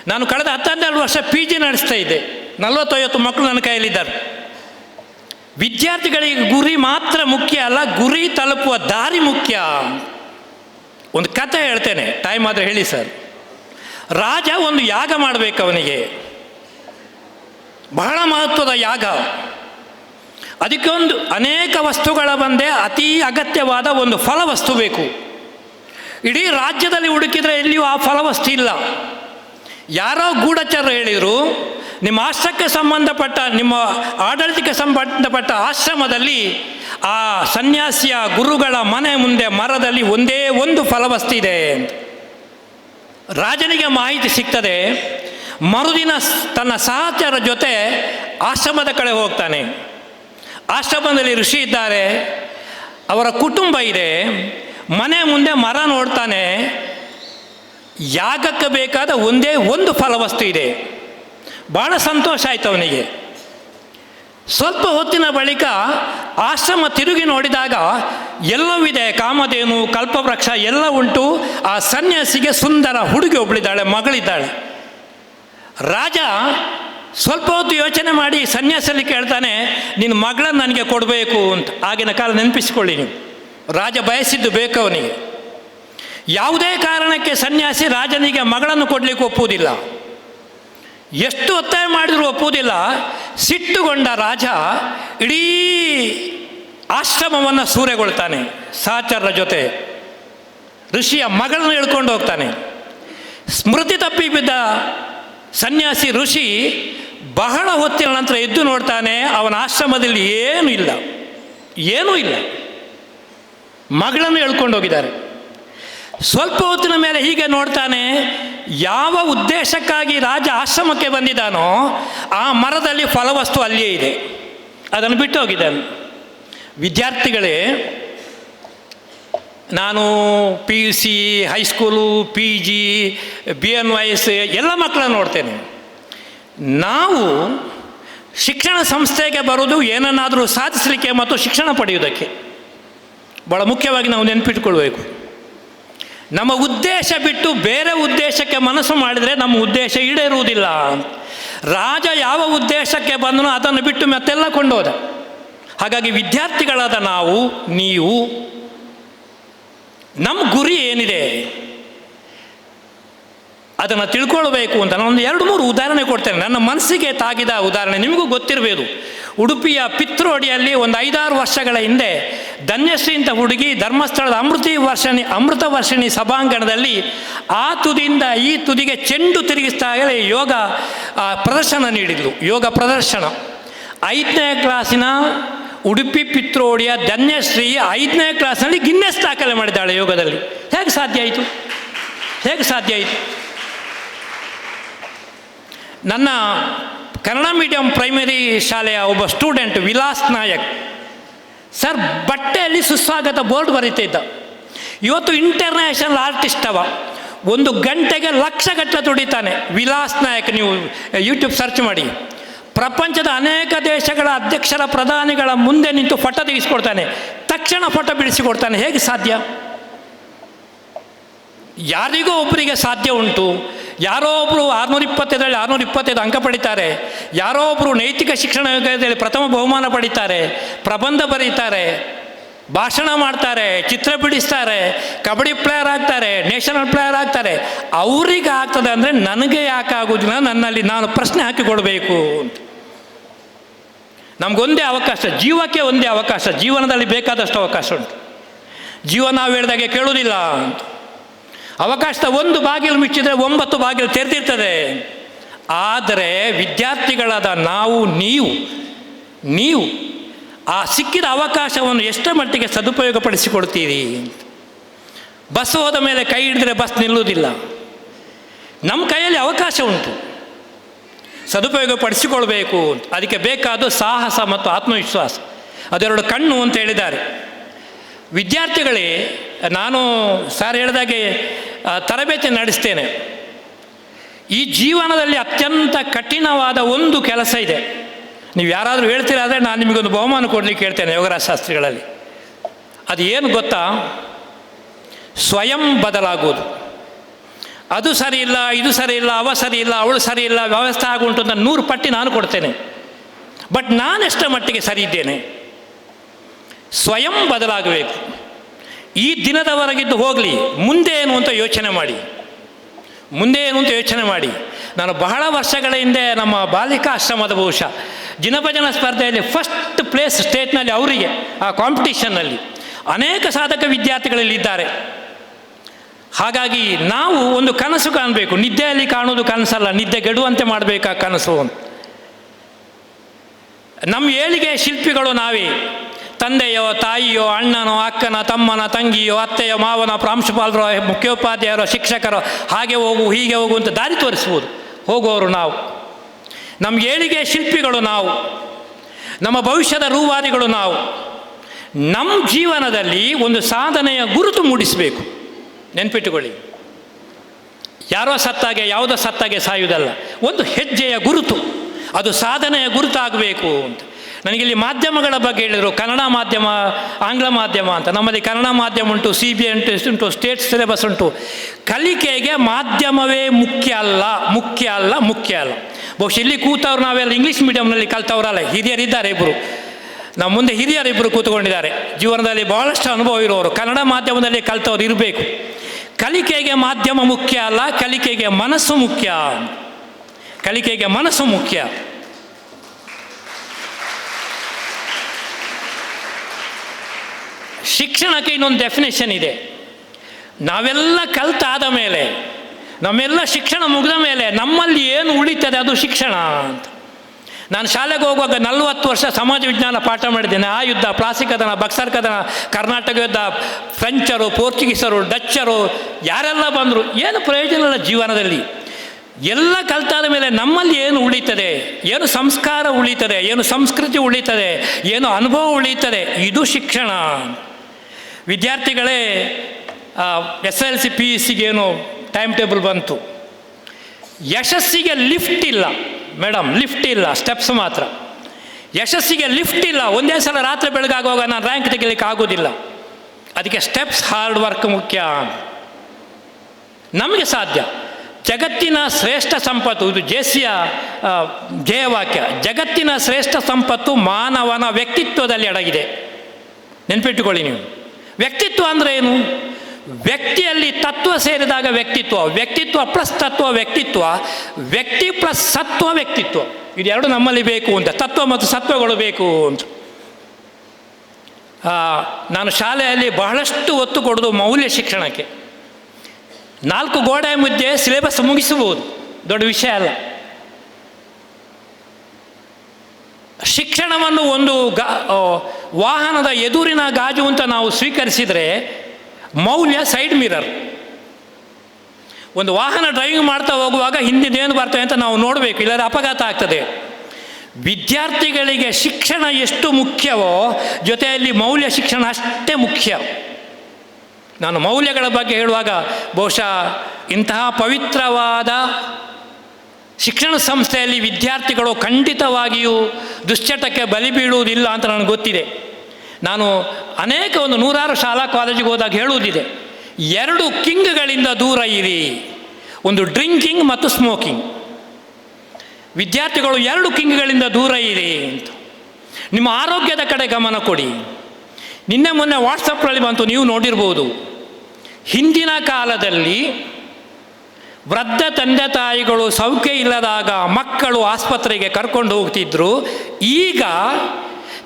S1: ನಾನು ಕಳೆದ ಹತ್ತನ್ನೆರಡು ವರ್ಷ ಪಿ ಜಿ ನಡೆಸ್ತಾ ಇದ್ದೆ. ನಲವತ್ತೈವತ್ತು ಮಕ್ಕಳು ನನ್ನ ಕೈಯಲ್ಲಿದ್ದಾರೆ. ವಿದ್ಯಾರ್ಥಿಗಳಿಗೆ ಗುರಿ ಮಾತ್ರ ಮುಖ್ಯ ಅಲ್ಲ, ಗುರಿ ತಲುಪುವ ದಾರಿ ಮುಖ್ಯ. ಒಂದು ಕಥೆ ಹೇಳ್ತೇನೆ ಟೈಮ್ ಆದರೆ ಹೇಳಿ ಸರ್ ರಾಜ ಒಂದು ಯಾಗ ಮಾಡಬೇಕು ಅವನಿಗೆ. ಬಹಳ ಮಹತ್ವದ ಯಾಗ. ಅದಕ್ಕೆ ಒಂದು ಅನೇಕ ವಸ್ತುಗಳ ಬಂದೆ, ಅತಿ ಅಗತ್ಯವಾದ ಒಂದು ಫಲವಸ್ತು ಬೇಕು. ಇಡೀ ರಾಜ್ಯದಲ್ಲಿ ಹುಡುಕಿದರೆ ಎಲ್ಲಿಯೂ ಆ ಫಲವಸ್ತು ಇಲ್ಲ. ಯಾರೋ ಗೂಢಚಾರ ಹೇಳಿದರು ನಿಮ್ಮ ಆಶ್ರಮಕ್ಕೆ ಸಂಬಂಧಪಟ್ಟ, ನಿಮ್ಮ ಆಡಳಿತಕ್ಕೆ ಸಂಬಂಧಪಟ್ಟ ಆಶ್ರಮದಲ್ಲಿ ಆ ಸನ್ಯಾಸಿಯ ಗುರುಗಳ ಮನೆ ಮುಂದೆ ಮರದಲ್ಲಿ ಒಂದೇ ಒಂದು ಫಲವಸ್ತು ಇದೆ. ರಾಜನಿಗೆ ಮಾಹಿತಿ ಸಿಗ್ತದೆ, ಮರುದಿನ ತನ್ನ ಸಹಚರ ಜೊತೆ ಆಶ್ರಮದ ಕಡೆ ಹೋಗ್ತಾನೆ. ಆಶ್ರಮದಲ್ಲಿ ಋಷಿ ಇದ್ದಾರೆ, ಅವರ ಕುಟುಂಬ ಇದೆ, ಮನೆ ಮುಂದೆ ಮರ ನೋಡ್ತಾನೆ, ಯಾಗಕ್ಕೆ ಬೇಕಾದ ಒಂದೇ ಒಂದು ಫಲವಸ್ತು ಇದೆ. ಭಾಳ ಸಂತೋಷ ಆಯ್ತು ಅವನಿಗೆ. ಸ್ವಲ್ಪ ಹೊತ್ತಿನ ಬಳಿಕ ಆಶ್ರಮ ತಿರುಗಿ ನೋಡಿದಾಗ ಎಲ್ಲವಿದೆ ಕಾಮಧೇನು, ಕಲ್ಪವೃಕ್ಷ ಎಲ್ಲ ಉಂಟು. ಆ ಸನ್ಯಾಸಿಗೆ ಸುಂದರ ಹುಡುಗಿ ಒಬ್ಬಳಿದ್ದಾಳೆ ಮಗಳಿದ್ದಾಳೆ. ರಾಜ ಸ್ವಲ್ಪ ಹೊತ್ತು ಯೋಚನೆ ಮಾಡಿ ಸನ್ಯಾಸಲ್ಲಿ ಕೇಳ್ತಾನೆ ನಿನ್ನ ಮಗಳನ್ನ ನನಗೆ ಕೊಡಬೇಕು ಅಂತ. ಆಗಿನ ಕಾಲ ನೆನಪಿಸ್ಕೊಳ್ಳಿ ನೀವು ರಾಜ ಬಯಸಿದ್ದು ಬೇಕು ಅವನಿಗೆ. ಯಾವುದೇ ಕಾರಣಕ್ಕೆ ಸನ್ಯಾಸಿ ರಾಜನಿಗೆ ಮಗಳನ್ನು ಕೊಡಲಿಕ್ಕೆ ಒಪ್ಪುವುದಿಲ್ಲ. ಎಷ್ಟು ಒತ್ತಾಯ ಮಾಡಿದರೂ ಒಪ್ಪುವುದಿಲ್ಲ. ಸಿಟ್ಟುಗೊಂಡ ರಾಜ ಇಡೀ ಆಶ್ರಮವನ್ನು ಸೂರೆಗೊಳ್ತಾನೆ ಸಹಚರರ ಜೊತೆ. ಋಷಿಯ ಮಗಳನ್ನು ಹೇಳ್ಕೊಂಡು ಹೋಗ್ತಾನೆ. ಸ್ಮೃತಿ ತಪ್ಪಿ ಬಿದ್ದ ಸನ್ಯಾಸಿ ಋಷಿ ಬಹಳ ಹೊತ್ತಿನ ನಂತರ ಎದ್ದು ನೋಡ್ತಾನೆ, ಅವನ ಆಶ್ರಮದಲ್ಲಿ ಏನೂ ಇಲ್ಲ. ಏನೂ ಇಲ್ಲ. ಮಗಳನ್ನು ಹೇಳ್ಕೊಂಡು ಹೋಗಿದ್ದಾರೆ. ಸ್ವಲ್ಪ ಹೊತ್ತಿನ ಮೇಲೆ ಹೀಗೆ ನೋಡ್ತಾನೆ ಯಾವ ಉದ್ದೇಶಕ್ಕಾಗಿ ರಾಜ ಆಶ್ರಮಕ್ಕೆ ಬಂದಿದ್ದಾನೋ ಆ ಮರದಲ್ಲಿ ಫಲವಸ್ತು ಅಲ್ಲಿಯೇ ಇದೆ. ಅದನ್ನು ಬಿಟ್ಟು ಹೋಗಿದ್ದಾನೆ ವಿದ್ಯಾರ್ಥಿಗಳೇ, ನಾನು P U C, high school, P G, B N wise ಎಲ್ಲ ಮಕ್ಕಳನ್ನು ನೋಡ್ತೇನೆ. ನಾವು ಶಿಕ್ಷಣ ಸಂಸ್ಥೆಗೆ ಬರೋದು ಏನನ್ನಾದರೂ ಸಾಧಿಸಲಿಕ್ಕೆ ಮತ್ತು ಶಿಕ್ಷಣ ಪಡೆಯುವುದಕ್ಕೆ ಭಾಳ ಮುಖ್ಯವಾಗಿ ನಾವು ನೆನಪಿಟ್ಕೊಳ್ಬೇಕು ನಮ್ಮ ಉದ್ದೇಶ ಬಿಟ್ಟು ಬೇರೆ ಉದ್ದೇಶಕ್ಕೆ ಮನಸ್ಸು ಮಾಡಿದರೆ ನಮ್ಮ ಉದ್ದೇಶ ಈಡೇರುವುದಿಲ್ಲ. ರಾಜ ಯಾವ ಉದ್ದೇಶಕ್ಕೆ ಬಂದನೋ ಅದನ್ನು ಬಿಟ್ಟು ಮತ್ತೆಲ್ಲ ಕೊಂಡೋದ. ಹಾಗಾಗಿ ವಿದ್ಯಾರ್ಥಿಗಳಾದ ನಾವು, ನೀವು, ನಮ್ಮ ಗುರಿ ಏನಿದೆ? ಅದನ್ನು ತಿಳ್ಕೊಳ್ಬೇಕು ಅಂತ ನಾನು ಒಂದು ಎರಡು ಮೂರು ಉದಾಹರಣೆ ಕೊಡ್ತೇನೆ. ನನ್ನ ಮನಸ್ಸಿಗೆ ತಾಗಿದ ಉದಾಹರಣೆ ನಿಮಗೂ ಗೊತ್ತಿರಬೇಕು. ಉಡುಪಿಯ ಪಿತ್ರೋಡಿಯಲ್ಲಿ ಒಂದು ಐದಾರು ವರ್ಷಗಳ ಹಿಂದೆ ಧನ್ಯಶ್ರೀ ಅಂತ ಹುಡುಗಿ ಧರ್ಮಸ್ಥಳದ ಅಮೃತಿ ವರ್ಷಣಿ, ಅಮೃತ ವರ್ಷಿಣಿ ಸಭಾಂಗಣದಲ್ಲಿ ಆ ತುದಿಯಿಂದ ಈ ತುದಿಗೆ ಚೆಂಡು ತಿರುಗಿಸ್ದಾಗಲೇ ಯೋಗ ಪ್ರದರ್ಶನ ನೀಡಿದ್ಲು. ಯೋಗ ಪ್ರದರ್ಶನ. ಐದನೇ ಕ್ಲಾಸಿನ ಉಡುಪಿ ಪಿತ್ರೋಡಿಯ ಧನ್ಯಶ್ರೀ ಐದನೇ ಕ್ಲಾಸ್ನಲ್ಲಿ ಗಿನ್ನೆಸ್ ದಾಖಲೆ ಮಾಡಿದ್ದಾಳೆ ಯೋಗದಲ್ಲಿ. ಹೇಗೆ ಸಾಧ್ಯ ಆಯಿತು? ಹೇಗೆ ಸಾಧ್ಯ ಆಯಿತು? ನನ್ನ ಕನ್ನಡ ಮೀಡಿಯಂ ಪ್ರೈಮರಿ ಶಾಲೆಯ ಒಬ್ಬ ಸ್ಟೂಡೆಂಟ್ ವಿಲಾಸ್ ನಾಯಕ್ ಸರ್, ಬಟ್ಟೆಯಲ್ಲಿ ಸುಸ್ವಾಗತ ಬೋರ್ಡ್ ಬರೀತಿದ್ದ ಇವತ್ತು ಇಂಟರ್ನ್ಯಾಷನಲ್ ಆರ್ಟಿಸ್ಟ್ ಅವ. ಒಂದು ಗಂಟೆಗೆ ಲಕ್ಷಗಟ್ಟಲೆ ದುಡಿತಾನೆ. ವಿಲಾಸ್ ನಾಯಕ್, ನೀವು ಯೂಟ್ಯೂಬ್ ಸರ್ಚ್ ಮಾಡಿ. ಪ್ರಪಂಚದ ಅನೇಕ ದೇಶಗಳ ಅಧ್ಯಕ್ಷರ ಪ್ರಧಾನಿಗಳ ಮುಂದೆ ನಿಂತು ಫೋಟೋ ತೆಗೆಸ್ಕೊಡ್ತಾನೆ. ತಕ್ಷಣ ಫೋಟೋ ಬಿಡಿಸಿಕೊಡ್ತಾನೆ. ಹೇಗೆ ಸಾಧ್ಯ? ಯಾರಿಗೋ ಒಬ್ಬರಿಗೆ ಸಾಧ್ಯ ಉಂಟು. ಯಾರೋ ಒಬ್ಬರು ಆರುನೂರ ಇಪ್ಪತ್ತೈದರಲ್ಲಿ ಆರುನೂರ ಇಪ್ಪತ್ತೈದು ಅಂಕ ಪಡಿತಾರೆ. ಯಾರೋ ಒಬ್ಬರು ನೈತಿಕ ಶಿಕ್ಷಣ ವಿಭಾಗದಲ್ಲಿ ಪ್ರಥಮ ಬಹುಮಾನ ಪಡಿತಾರೆ. ಪ್ರಬಂಧ ಬರೀತಾರೆ. ಭಾಷಣ ಮಾಡ್ತಾರೆ. ಚಿತ್ರ ಬಿಡಿಸ್ತಾರೆ. ಕಬಡ್ಡಿ ಪ್ಲೇಯರ್ ಆಗ್ತಾರೆ. ನ್ಯಾಷನಲ್ ಪ್ಲೇಯರ್ ಆಗ್ತಾರೆ. ಅವ್ರಿಗೆ ಆಗ್ತದೆ ಅಂದರೆ ನನಗೆ ಯಾಕೆ ಆಗೋದಿಲ್ಲ ನನ್ನಲ್ಲಿ ನಾನು ಪ್ರಶ್ನೆ ಹಾಕಿಕೊಡ್ಬೇಕು ಅಂತ. ನಮಗೊಂದೇ ಅವಕಾಶ. ಜೀವಕ್ಕೆ ಒಂದೇ ಅವಕಾಶ. ಜೀವನದಲ್ಲಿ ಬೇಕಾದಷ್ಟು ಅವಕಾಶ ಉಂಟು. ಜೀವ ನಾವು ಹೇಳಿದಾಗೆ ಕೇಳುವುದಿಲ್ಲ ಅಂತ. ಅವಕಾಶದ ಒಂದು ಬಾಗಿಲು ಮುಚ್ಚಿದರೆ ಒಂಬತ್ತು ಬಾಗಿಲು ತೆರೆದಿರ್ತದೆ. ಆದರೆ ವಿದ್ಯಾರ್ಥಿಗಳಾದ ನಾವು, ನೀವು ನೀವು ಆ ಸಿಕ್ಕಿದ ಅವಕಾಶವನ್ನು ಎಷ್ಟರ ಮಟ್ಟಿಗೆ ಸದುಪಯೋಗಪಡಿಸಿಕೊಡ್ತೀರಿ ಬಸ್ ಹೋದ ಮೇಲೆ ಕೈ ಹಿಡಿದ್ರೆ ಬಸ್ ನಿಲ್ಲುವುದಿಲ್ಲ. ನಮ್ಮ ಕೈಯಲ್ಲಿ ಅವಕಾಶ ಉಂಟು. ಸದುಪಯೋಗಪಡಿಸಿಕೊಳ್ಬೇಕು ಅದಕ್ಕೆ ಬೇಕಾದ ಸಾಹಸ ಮತ್ತು ಆತ್ಮವಿಶ್ವಾಸ. ಅದೆರಡು ಕಣ್ಣು ಅಂತ ಹೇಳಿದ್ದಾರೆ. ವಿದ್ಯಾರ್ಥಿಗಳೇ, ನಾನು ಸರ್ ಹೇಳಿದಾಗೆ ತರಬೇತಿ ನಡೆಸ್ತೇನೆ. ಈ ಜೀವನದಲ್ಲಿ ಅತ್ಯಂತ ಕಠಿಣವಾದ ಒಂದು ಕೆಲಸ ಇದೆ. ನೀವು ಯಾರಾದರೂ ಹೇಳ್ತೀರಾದರೆ ನಾನು ನಿಮಗೊಂದು ಬಹುಮಾನ ಕೊಡಲಿಕ್ಕೆ ಹೇಳ್ತೇನೆ ಯೋಗರಾಜ ಶಾಸ್ತ್ರಿಗಳಲ್ಲಿ ಅದು ಏನು ಗೊತ್ತಾ? ಸ್ವಯಂ ಬದಲಾಗುವುದು. ಅದು ಸರಿ ಇಲ್ಲ, ಇದು ಸರಿ ಇಲ್ಲ, ಅವ ಸರಿ ಇಲ್ಲ, ಅವಳು ಸರಿ ಇಲ್ಲ, ವ್ಯವಸ್ಥೆ ಆಗುಂಟು ಅಂತ ನೂರು ಪಟ್ಟಿ ನಾನು ಕೊಡ್ತೇನೆ. ಬಟ್ ನಾನೆಷ್ಟರ ಮಟ್ಟಿಗೆ ಸರಿ ಇದ್ದೇನೆ? ಸ್ವಯಂ ಬದಲಾಗಬೇಕು. ಈ ದಿನದವರೆಗಿದ್ದು ಹೋಗಲಿ, ಮುಂದೆ ಏನು ಅಂತ ಯೋಚನೆ ಮಾಡಿ. ಮುಂದೆ ಏನು ಅಂತ ಯೋಚನೆ ಮಾಡಿ. ನಾನು ಬಹಳ ವರ್ಷಗಳ ಹಿಂದೆ ನಮ್ಮ ಬಾಲಿಕಾ ಆಶ್ರಮದ ಬಹುಶಃ ಜಿನಭಜನ ಸ್ಪರ್ಧೆಯಲ್ಲಿ ಫಸ್ಟ್ ಪ್ಲೇಸ್ ಸ್ಟೇಟ್ನಲ್ಲಿ ಅವರಿಗೆ, ಆ ಕಾಂಪಿಟೀಷನ್ನಲ್ಲಿ ಅನೇಕ ಸಾಧಕ ವಿದ್ಯಾರ್ಥಿಗಳಲ್ಲಿ ಇದ್ದಾರೆ. ಹಾಗಾಗಿ ನಾವು ಒಂದು ಕನಸು ಕಾಣಬೇಕು. ನಿದ್ದೆಯಲ್ಲಿ ಕಾಣುವುದು ಕನಸಲ್ಲ, ನಿದ್ದೆ ಗೆಡುವಂತೆ ಮಾಡಬೇಕು ಆ ಕನಸು. ನಮ್ಮ ಏಳಿಗೆ ಶಿಲ್ಪಿಗಳು ನಾವೇ. ತಂದೆಯೋ, ತಾಯಿಯೋ, ಅಣ್ಣನೋ, ಅಕ್ಕನ, ತಮ್ಮನ, ತಂಗಿಯೋ, ಅತ್ತೆಯೋ, ಮಾವನ, ಪ್ರಾಂಶುಪಾಲರೋ, ಮುಖ್ಯೋಪಾಧ್ಯಾಯರೋ, ಶಿಕ್ಷಕರೋ, ಹಾಗೆ ಹೋಗು, ಹೀಗೆ ಹೋಗು ಅಂತ ದಾರಿ ತೋರಿಸ್ಬೋದು ಹೋಗುವವರು ನಾವು. ನಮ್ಮ ಏಳಿಗೆ ಶಿಲ್ಪಿಗಳು ನಾವು. ನಮ್ಮ ಭವಿಷ್ಯದ ರೂವಾದಿಗಳು ನಾವು. ನಮ್ಮ ಜೀವನದಲ್ಲಿ ಒಂದು ಸಾಧನೆಯ ಗುರುತು ಮೂಡಿಸಬೇಕು. ನೆನ್ಪಿಟ್ಟುಕೊಳ್ಳಿ. ಯಾರೋ ಸತ್ತಾಗೆ, ಯಾವುದೋ ಸತ್ತಾಗೆ ಸಾಯುವುದಲ್ಲ. ಒಂದು ಹೆಜ್ಜೆಯ ಗುರುತು. ಅದು ಸಾಧನೆಯ ಗುರುತಾಗಬೇಕು ಅಂತ. ನನಗಿಲ್ಲಿ ಮಾಧ್ಯಮಗಳ ಬಗ್ಗೆ ಹೇಳಿದರು. ಕನ್ನಡ ಮಾಧ್ಯಮ, ಆಂಗ್ಲ ಮಾಧ್ಯಮ ಅಂತ. ನಮ್ಮಲ್ಲಿ ಕನ್ನಡ ಮಾಧ್ಯಮ ಉಂಟು ಸಿ ಬಿ ಉಂಟು ಉಂಟು ಸ್ಟೇಟ್ ಸಿಲೆಬಸ್ ಉಂಟು. ಕಲಿಕೆಗೆ ಮಾಧ್ಯಮವೇ ಮುಖ್ಯ ಅಲ್ಲ ಮುಖ್ಯ ಅಲ್ಲ ಮುಖ್ಯ ಅಲ್ಲ. ಬಹುಶಃ ಇಲ್ಲಿ ಕೂತವ್ರು ನಾವೆಲ್ಲ ಇಂಗ್ಲೀಷ್ ಮೀಡಿಯಂನಲ್ಲಿ ಕಲ್ತವರಲ್ಲ, ಹಿರಿಯರಿದ್ದಾರೆ ಇಬ್ಬರು ನಮ್ಮ ಮುಂದೆ ಹಿರಿಯರಿಬ್ಬರು ಕೂತ್ಕೊಂಡಿದ್ದಾರೆ. ಜೀವನದಲ್ಲಿ ಬಹಳಷ್ಟು ಅನುಭವ ಇರೋರು ಕನ್ನಡ ಮಾಧ್ಯಮದಲ್ಲಿ ಕಲ್ತವ್ರು ಇರಬೇಕು. ಕಲಿಕೆಗೆ ಮಾಧ್ಯಮ ಮುಖ್ಯ ಅಲ್ಲ, ಕಲಿಕೆಗೆ ಮನಸ್ಸು ಮುಖ್ಯ. ಕಲಿಕೆಗೆ ಮನಸ್ಸು ಮುಖ್ಯ. ಶಿಕ್ಷಣಕ್ಕೆ ಇನ್ನೊಂದು ಡೆಫಿನೇಷನ್ ಇದೆ. ನಾವೆಲ್ಲ ಕಲ್ತಾದ ಮೇಲೆ, ನಮ್ಮೆಲ್ಲ ಶಿಕ್ಷಣ ಮುಗಿದ ಮೇಲೆ ನಮ್ಮಲ್ಲಿ ಏನು ಉಳಿತದೆ ಅದು ಶಿಕ್ಷಣ ಅಂತ. ನಾನು ಶಾಲೆಗೆ ಹೋಗುವಾಗ ನಲವತ್ತು ವರ್ಷ ಸಮಾಜ ವಿಜ್ಞಾನ ಪಾಠ ಮಾಡಿದ್ದೇನೆ. ಆ ಯುದ್ಧ ಪ್ಲಾಸ್ಟಿಕ್ ಕದನ ಬಕ್ಸರ್ ಕದನ ಕರ್ನಾಟಕ ಯುದ್ಧ, ಫ್ರೆಂಚರು, ಪೋರ್ಚುಗೀಸರು, ಡಚ್ಚರು, ಯಾರೆಲ್ಲ ಬಂದರು, ಏನು ಪ್ರಯೋಜನ ಇಲ್ಲ ಜೀವನದಲ್ಲಿ. ಎಲ್ಲ ಕಲ್ತಾದ ಮೇಲೆ ನಮ್ಮಲ್ಲಿ ಏನು ಉಳಿತದೆ? ಏನು ಸಂಸ್ಕಾರ ಉಳಿತದೆ? ಏನು ಸಂಸ್ಕೃತಿ ಉಳಿತದೆ? ಏನು ಅನುಭವ ಉಳಿತದೆ? ಇದು ಶಿಕ್ಷಣ. ವಿದ್ಯಾರ್ಥಿಗಳೇ S L C, P U ಸಿಗೇನು time table ಬಂತು. ಯಶಸ್ಸಿಗೆ ಲಿಫ್ಟ್ ಇಲ್ಲ ಮೇಡಮ್ ಲಿಫ್ಟ್ ಇಲ್ಲ ಸ್ಟೆಪ್ಸ್ ಮಾತ್ರ. ಯಶಸ್ಸಿಗೆ ಲಿಫ್ಟ್ ಇಲ್ಲ, ಒಂದೇ ಸಲ ರಾತ್ರಿ ಬೆಳಗಾಗುವಾಗ ನಾನು ರ್ಯಾಂಕ್ ತೆಗಿಲಿಕ್ಕೆ ಆಗೋದಿಲ್ಲ. ಅದಕ್ಕೆ ಸ್ಟೆಪ್ಸ್ ಹಾರ್ಡ್ ವರ್ಕ್ ಮುಖ್ಯ ನಮಗೆ ಸಾಧ್ಯ. ಜಗತ್ತಿನ ಶ್ರೇಷ್ಠ ಸಂಪತ್ತು, ಇದು ಜೇಸಿಯ ಧ್ಯೇಯವಾಕ್ಯ. ಜಗತ್ತಿನ ಶ್ರೇಷ್ಠ ಸಂಪತ್ತು ಮಾನವನ ವ್ಯಕ್ತಿತ್ವದಲ್ಲಿ ಅಡಗಿದೆ. ನೆನಪಿಟ್ಟುಕೊಳ್ಳಿ ನೀವು. ವ್ಯಕ್ತಿತ್ವ ಅಂದರೆ ಏನು? ವ್ಯಕ್ತಿಯಲ್ಲಿ ತತ್ವ ಸೇರಿದಾಗ ವ್ಯಕ್ತಿತ್ವ ವ್ಯಕ್ತಿತ್ವ ಪ್ಲಸ್ ತತ್ವ ವ್ಯಕ್ತಿತ್ವ, ವ್ಯಕ್ತಿ ಪ್ಲಸ್ ಸತ್ವ ವ್ಯಕ್ತಿತ್ವ. ಇದೆರಡು ನಮ್ಮಲ್ಲಿ ಬೇಕು ಅಂತ, ತತ್ವ ಮತ್ತು ಸತ್ವಗಳು ಬೇಕು ಅಂತ. ನಾನು ಶಾಲೆಯಲ್ಲಿ ಬಹಳಷ್ಟು ಒತ್ತು ಕೊಡೋದು ಮೌಲ್ಯ ಶಿಕ್ಷಣಕ್ಕೆ. ನಾಲ್ಕು ಗೋಡೆ ಮುದ್ದೆ ಸಿಲೆಬಸ್ ಮುಗಿಸಬಹುದು. ದೊಡ್ಡ ವಿಷಯ ಅಲ್ಲ. ಶಿಕ್ಷಣವನ್ನು ಒಂದು ಗಾ ವಾಹನದ ಎದುರಿನ ಗಾಜು ಅಂತ ನಾವು ಸ್ವೀಕರಿಸಿದರೆ ಮೌಲ್ಯ ಸೈಡ್ ಮಿರರ್. ಒಂದು ವಾಹನ ಡ್ರೈವಿಂಗ್ ಮಾಡ್ತಾ ಹೋಗುವಾಗ ಹಿಂದಿನೇನು ಬರ್ತವೆ ಅಂತ ನಾವು ನೋಡಬೇಕು, ಇಲ್ಲದ್ರೆ ಅಪಘಾತ ಆಗ್ತದೆ. ವಿದ್ಯಾರ್ಥಿಗಳಿಗೆ ಶಿಕ್ಷಣ ಎಷ್ಟು ಮುಖ್ಯವೋ, ಜೊತೆಯಲ್ಲಿ ಮೌಲ್ಯ ಶಿಕ್ಷಣ ಅಷ್ಟೇ ಮುಖ್ಯ. ನಾನು ಮೌಲ್ಯಗಳ ಬಗ್ಗೆ ಹೇಳುವಾಗ ಬಹುಶಃ ಇಂತಹ ಪವಿತ್ರವಾದ ಶಿಕ್ಷಣ ಸಂಸ್ಥೆಯಲ್ಲಿ ವಿದ್ಯಾರ್ಥಿಗಳು ಖಂಡಿತವಾಗಿಯೂ ದುಶ್ಚಟಕ್ಕೆ ಬಲಿ ಬೀಳುವುದಿಲ್ಲ ಅಂತ ನನಗೆ ಗೊತ್ತಿದೆ. ನಾನು ಅನೇಕ ಒಂದು ನೂರಾರು ಶಾಲಾ ಕಾಲೇಜಿಗೆ ಹೋದಾಗ ಹೇಳುವುದಿದೆ, ಎರಡು ಕಿಂಗ್ಗಳಿಂದ ದೂರ ಇರಿ, ಒಂದು ಡ್ರಿಂಕಿಂಗ್ ಮತ್ತು ಸ್ಮೋಕಿಂಗ್. ವಿದ್ಯಾರ್ಥಿಗಳು ಎರಡು ಕಿಂಗ್ಗಳಿಂದ ದೂರ ಇರಿ ಅಂತ. ನಿಮ್ಮ ಆರೋಗ್ಯದ ಕಡೆ ಗಮನ ಕೊಡಿ. ನಿನ್ನೆ ಮೊನ್ನೆ ವಾಟ್ಸಪ್ನಲ್ಲಿ ಬಂತು, ನೀವು ನೋಡಿರ್ಬೋದು. ಹಿಂದಿನ ಕಾಲದಲ್ಲಿ ವೃದ್ಧ ತಂದೆ ತಾಯಿಗಳು ಸೌಖ್ಯ ಇಲ್ಲದಾಗ ಮಕ್ಕಳು ಆಸ್ಪತ್ರೆಗೆ ಕರ್ಕೊಂಡು ಹೋಗ್ತಿದ್ರು. ಈಗ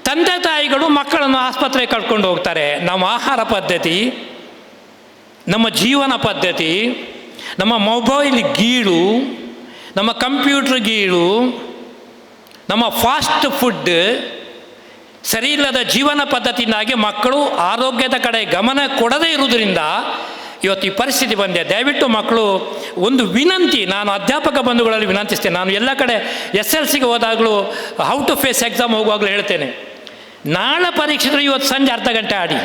S1: ತಂದೆ ತಾಯಿಗಳು ಮಕ್ಕಳನ್ನು ಆಸ್ಪತ್ರೆಗೆ ಕರ್ಕೊಂಡು ಹೋಗ್ತಾರೆ. ನಮ್ಮ ಆಹಾರ ಪದ್ಧತಿ, ನಮ್ಮ ಜೀವನ ಪದ್ಧತಿ, ನಮ್ಮ ಮೊಬೈಲ್ ಗೀಳು, ನಮ್ಮ ಕಂಪ್ಯೂಟ್ರ್ ಗೀಳು, ನಮ್ಮ ಫಾಸ್ಟ್ ಫುಡ್ ಸರಿಯಿಲ್ಲದ ಜೀವನ ಪದ್ಧತಿಯಿಂದಾಗಿ ಮಕ್ಕಳು ಆರೋಗ್ಯದ ಕಡೆ ಗಮನ ಕೊಡದೇ ಇರುವುದರಿಂದ ಇವತ್ತು ಈ ಪರಿಸ್ಥಿತಿ ಬಂದೆ. ದಯವಿಟ್ಟು ಮಕ್ಕಳು ಒಂದು ವಿನಂತಿ, ನಾನು ಅಧ್ಯಾಪಕ ಬಂಧುಗಳಲ್ಲಿ ವಿನಂತಿಸ್ತೇನೆ. ನಾನು ಎಲ್ಲ ಕಡೆ ಎಸ್ ಎಲ್ ಸಿಗೆ ಹೋದಾಗಲೂ ಹೌ ಟು ಫೇಸ್ ಎಕ್ಸಾಮ್ ಹೋಗುವಾಗಲೂ ಹೇಳ್ತೇನೆ. ನಾಳೆ ಪರೀಕ್ಷೆ ಇವತ್ತು ಸಂಜೆ ಅರ್ಧ ಗಂಟೆ ಆಡಿ.